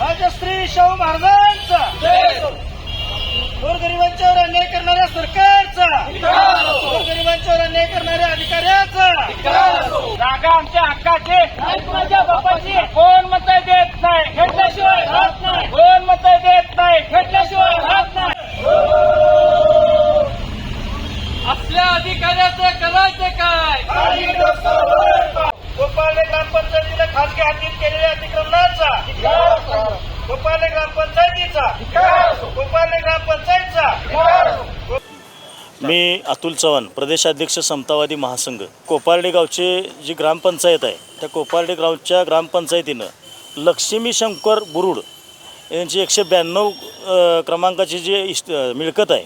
राजश्री शाहू महाराजांचा. गोरगरिबांच्यावर अन्याय करणाऱ्या सरकारचा. गोरगरिबांच्यावर अन्याय करणाऱ्या अधिकाऱ्याचा. जागा आमच्या हक्काचे. माझ्या बापाची. कोण मत देत नाही? घेतल्याशिवाय राहत नाही. कोण मत देत नाही? घेतल्याशिवाय राहत नाही. आपल्या अधिकाऱ्याचं करायचं काय? गोपाले ग्रामपंचायतीला खासगी हद्दीत केलेल्या अतिक्रमणाचा. गोपाले ग्रामपंचायतीचा. मी अतुल चव्हाण प्रदेशाध्यक्ष समतावादी महासंघ. कोपार्डे गावचे जी ग्रामपंचायत आहे त्या कोपार्डे गावच्या ग्रामपंचायतीनं लक्ष्मी शंकर बुरुड यांची एकशे ब्याण्णव क्रमांकाची जी इष्ट मिळकत आहे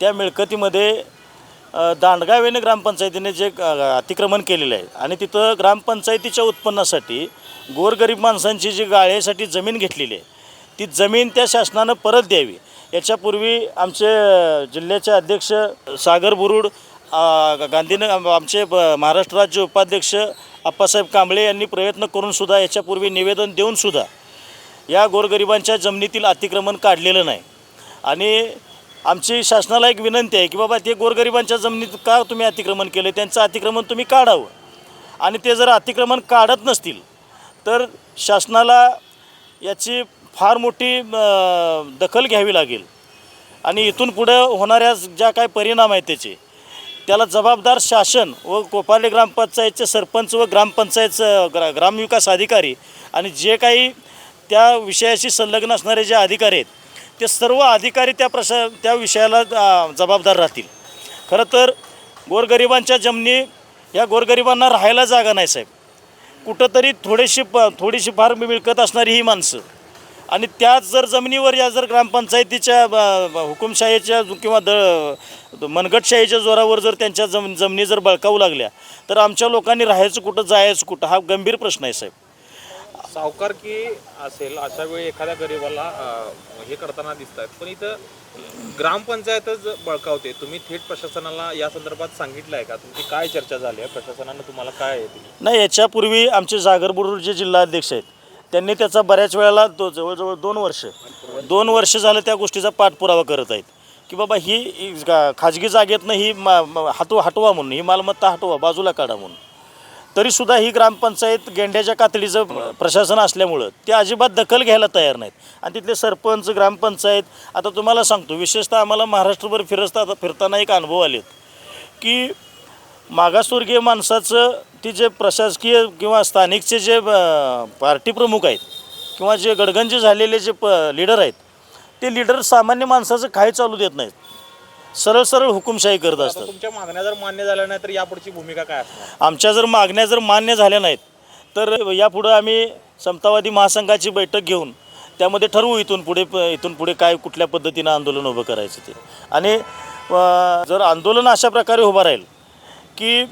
त्या मिळकतीमध्ये दांडगाव येणे ग्रामपंचायतीने जे अतिक्रमण केलेलं आहे आणि तिथं ग्रामपंचायतीच्या उत्पन्नासाठी गोरगरीब माणसांची जी गाळ्यासाठी जमीन घेतलेली आहे ती जमीन त्या शासनानं परत द्यावी. याच्यापूर्वी आमचे जिल्ह्याचे अध्यक्ष सागर बुरुड गांधीन आमचे ब- महाराष्ट्र राज्य उपाध्यक्ष अप्पासाहेब कांबळे यांनी प्रयत्न करूनसुद्धा याच्यापूर्वी निवेदन देऊनसुद्धा या गोरगरिबांच्या जमिनीतील अतिक्रमण काढलेलं नाही. आणि आमची शासनाला एक विनंती आहे की बाबा ते गोरगरिबांच्या जमिनीत का तुम्ही अतिक्रमण केलं? त्यांचं अतिक्रमण तुम्ही काढावं. आणि ते जर अतिक्रमण काढत नसतील तर शासनाला याची फार मोठी दखल घ्यावी लागेल. आणि इथून पुढं होणाऱ्या ज्या काय परिणाम आहेत त्याचे त्याला जबाबदार शासन व कोपाले ग्रामपंचायतचे सरपंच व ग्रामपंचायतचं ग्रा ग्रामविकास अधिकारी आणि जे काही त्या विषयाशी संलग्न असणारे जे अधिकारी आहेत ते सर्व अधिकारी त्या प्रशा त्या विषयाला जबाबदार राहतील. खरं तर गोरगरिबांच्या जमिनी या गोरगरिबांना राहायला जागा नाही साहेब. कुठंतरी थोडीशी प थोडीशी फार मिळकत असणारी ही माणसं. आणि त्याच जर जमिनीवर या जर ग्रामपंचायतीच्या हुकुमशाहीच्या किंवा द मनगटशाहीच्या जोरावर जर त्यांच्या जम जमिनी जर बळकावू लागल्या तर आमच्या लोकांनी राहायचं कुठं जायचं कुठं हा गंभीर प्रश्न आहे साहेब. सावकारकी असेल अशा वेळी एखाद्या गरीबाला हे करताना दिसत आहेत पण इथं ग्रामपंचायतच बळकावते. तुम्ही थेट प्रशासनाला या संदर्भात सांगितलं आहे का? तुमची काय चर्चा झाली आहे? प्रशासनानं तुम्हाला काय नाही याच्यापूर्वी आमचे जागरबुरुड जे जिल्हाध्यक्ष आहेत त्यांनी त्याचा बऱ्याच वेळेला तो जवळजवळ दोन वर्ष दोन वर्ष झालं त्या गोष्टीचा पाठपुरावा करत आहेत. की बाबा ही ही गा- खाजगी जागेतनं ही मा मा- हटवा हटवा म्हणून ही मालमत्ता हटवा बाजूला काढा म्हणून. तरीसुद्धा ही ग्रामपंचायत गेंड्याच्या कातडीचं प्रशासन असल्यामुळं ते अजिबात दखल घ्यायला तयार नाहीत. आणि तिथले सरपंच ग्रामपंचायत आता तुम्हाला सांगतो विशेषतः आम्हाला महाराष्ट्रभर फिरस्ता फिरताना एक अनुभव आलेत की मागासवर्गीय माणसाचं ती जे प्रशासकीय किंवा स्थानिकचे जे पार्टी प्रमुख आहेत किंवा जे गडगंजी झालेले जे प लीडर आहेत ते लीडर सामान्य माणसाचं काही चालू देत नाहीत. सरळ सरळ हुकुमशाही करत असतात. तुमच्या मागण्या जर मान्य झाल्या नाही तर यापुढची भूमिका काय आमच्या जर मागण्या जर मान्य झाल्या नाहीत तर यापुढं आम्ही समतावादी महासंघाची बैठक घेऊन त्यामध्ये ठरवू इथून पुढे इथून पुढे काय कुठल्या पद्धतीनं आंदोलन उभं करायचं ते. आणि जर आंदोलन अशा प्रकारे उभं राहील की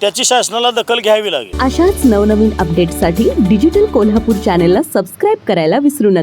त्याची शासनाला दखल घ्यावी लागेल. अशाच नवनवीन अपडेटसाठी डिजिटल कोल्हापूर चॅनेलला सबस्क्राईब करायला विसरू नका.